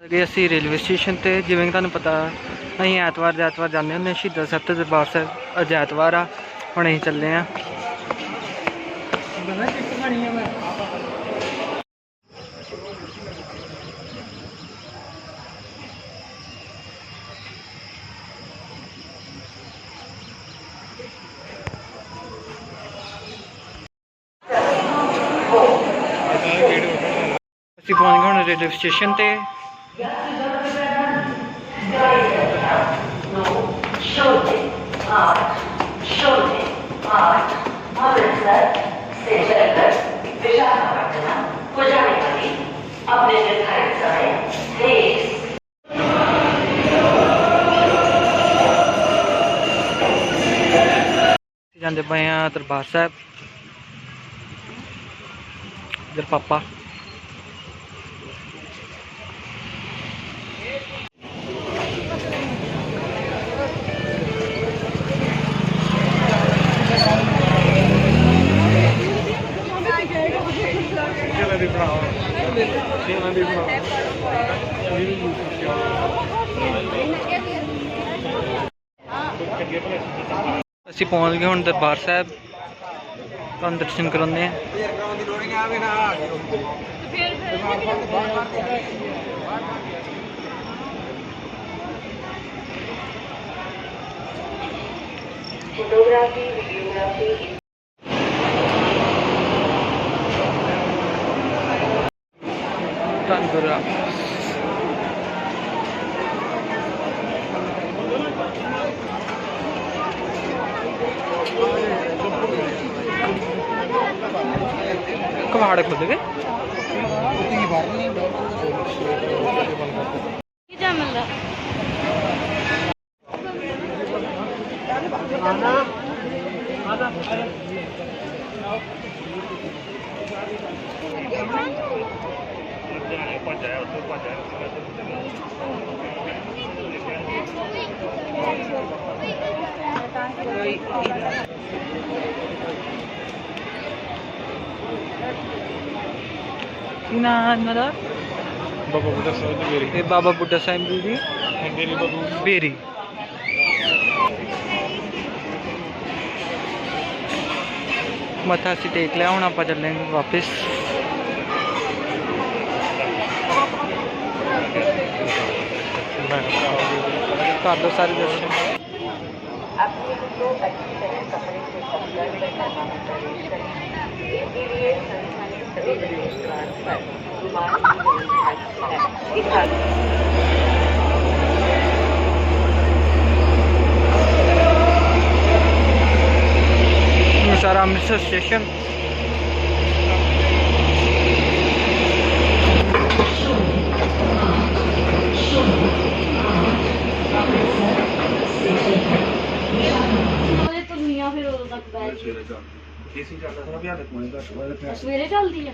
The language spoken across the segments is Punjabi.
ਕਿ ਅਸੀਂ ਰੇਲਵੇ ਸਟੇਸ਼ਨ ਤੇ, ਜਿਵੇਂ ਕਿ ਤੁਹਾਨੂੰ ਪਤਾ, ਅਸੀਂ ਐਤਵਾਰ ਦੇ ਐਤਵਾਰ ਜਾਂਦੇ ਹੁੰਦੇ ਹਾਂ, ਸ਼ਹੀਦਾਂ ਸਾਹਿਬ ਤੇ ਦਰਬਾਰ ਸਾਹਿਬ, ਅੱਜ ਐਤਵਾਰ ਆ, ਹੁਣ ਅਸੀਂ ਚੱਲੇ ਆ ਅਸੀਂ ਪਹੁੰਚ ਗਏ ਹੁਣ ਰੇਲਵੇ ਸਟੇਸ਼ਨ ਤੇ। ਜਾਂਦੇ ਪਏ ਆ ਦਰਬਾਰ ਸਾਹਿਬ। ਇਧਰ ਪਾਪਾ। ਇਹਨਾਂ ਦੀ ਬਣਾਓ। ਇਹਨਾਂ ਦੀ ਬਣਾਓ। ਅਸੀਂ ਪਹੁੰਚ ਗਏ ਹੁਣ ਦਰਬਾਰ ਸਾਹਿਬ। ਤੁਹਾਨੂੰ ਦਰਸ਼ਨ ਕਰਾਉਂਦੇ ਆ ਫੋਟੋਗ੍ਰਾਫੀ ਵੀਡੀਓਗ੍ਰਾਫੀ 그래. 그럼 아래 거들게? 어떻게 봐? 이제 하면 돼. ਗਏ ਕੀ ਜਾਮਨ ਦਾ ਕੀ ਨਾਮ ਇਹਨਾਂ ਦਾ ਬਾਬਾ ਬੁੱਢਾ ਸਾਹਿਬ ਦੀ ਮੇਰੀ ਇਹ ਬਾਬਾ ਬੁੱਢਾ ਸਾਹਿਬ ਜੀ ਦੀ ਮੇਰੀ ਬਾਬੂ ਬੇਰੀ। ਮੱਥਾ ਸੀ ਟੇਕ ਲਿਆ ਹੁਣ ਆਪਾਂ ਚੱਲਾਂਗੇ ਵਾਪਸ। करना प्रवेश करें इसके लिए संस्थानिक सभी प्रवेश द्वार ਉਦੋਂ ਤੱਕ ਬੈਠ ਏਸੀ ਚੱਲਦਾ ਥੋੜਾ ਵੀ ਹਾਲੇ ਕੋਲੇ ਘੱਟ ਹੋਇਆ ਤੇ ਸਵੇਰੇ ਚੱਲਦੀ ਆ।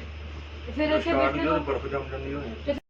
ਤੇ ਫਿਰ ਇੱਥੇ ਸਟਾਰਟ ਬੈਠੇ ਜਦੋਂ ਲੋਕ ਬਰਫ਼ ਜੰਮ ਜਾਂਦੀ ਹੋਣੀ।